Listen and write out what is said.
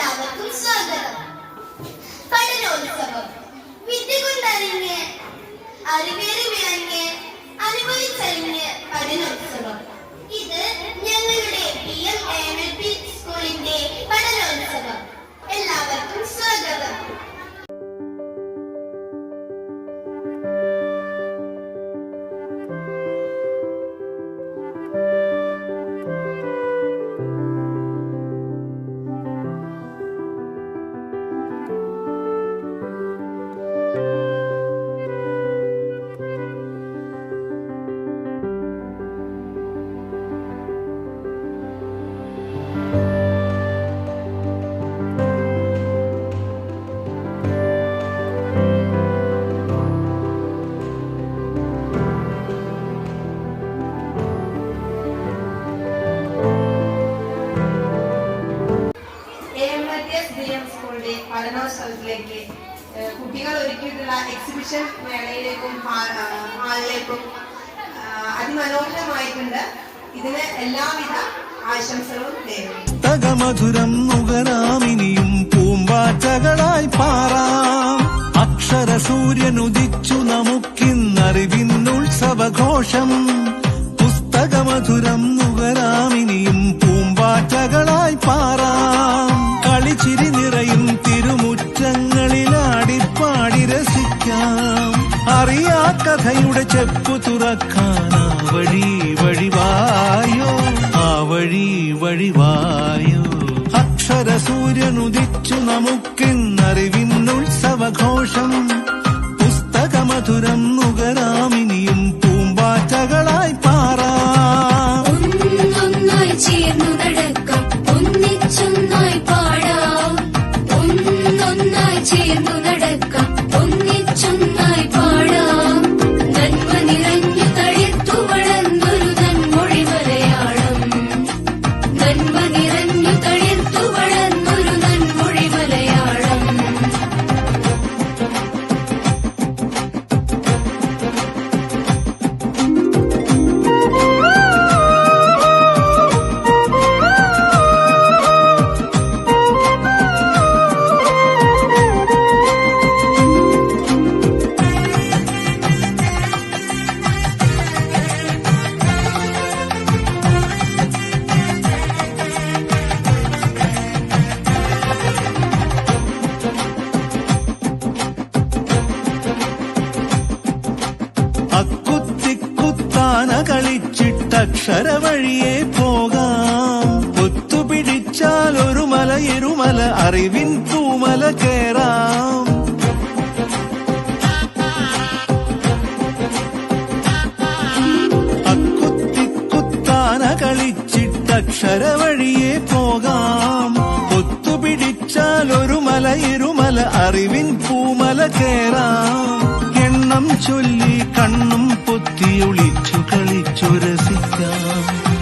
എല്ലാവർക്കും സ്വാഗതം. പഠനോത്സവം. വിദ്യ കൊണ്ടറിഞ്ഞ് അറിവേറി വിളഞ്ഞ് അനുഭവിച്ചറിഞ്ഞ് പഠനോത്സവം. സ്കൂളിന്റെ പഠനോത്സവത്തിലേക്ക് കുട്ടികൾ ഒരുക്കിയിട്ടുള്ള എക്സിബിഷൻ മേളയിലേക്കും ഹാളിലേക്കും അതിമനോഹരമായിട്ടുണ്ട്. ഇതിന് എല്ലാവിധ ആശംസകളും തകമധുരം നുകരാമിനിയും പൂമ്പാറ്റകളായി പാറാം. അക്ഷര സൂര്യനുദിച്ചു നമുക്കിന്നറിവിന്നുത്സവഘോഷം പുസ്തകമധുരം നുകരാമിനിയും പൂമ്പാറ്റകളായി പാറാം. കളിച്ചിരി കഥയുടെ ചെപ്പു തുറക്കാൻ ആ വഴി വഴിവായോ? ആ വഴി വഴിവായോ? അക്ഷര സൂര്യനുദിച്ചു നമുക്കിന്നറിവിന്നുത്സവഘോഷം പുസ്തകമധുരം നുകരാമിനിയും കളിച്ചിട്ടക്ഷര വഴിയെ പോകാം. ഒത്തുപിടിച്ചാൽ ഒരു മല ഇരുമല അറിവിൻ തൂമല കേറാം. അക്കുത്തിക്കുത്താന കളിച്ചിട്ടക്ഷര വഴിയെ പോകാം. ഒത്തുപിടിച്ചാൽ ഒരു മല ഇരുമല അറിവിൻ പൂമല കേറാം. ചൊല്ലി കണ്ണും പൊത്തിയൊളിച്ചു കളിച്ചു രസിക്കാം.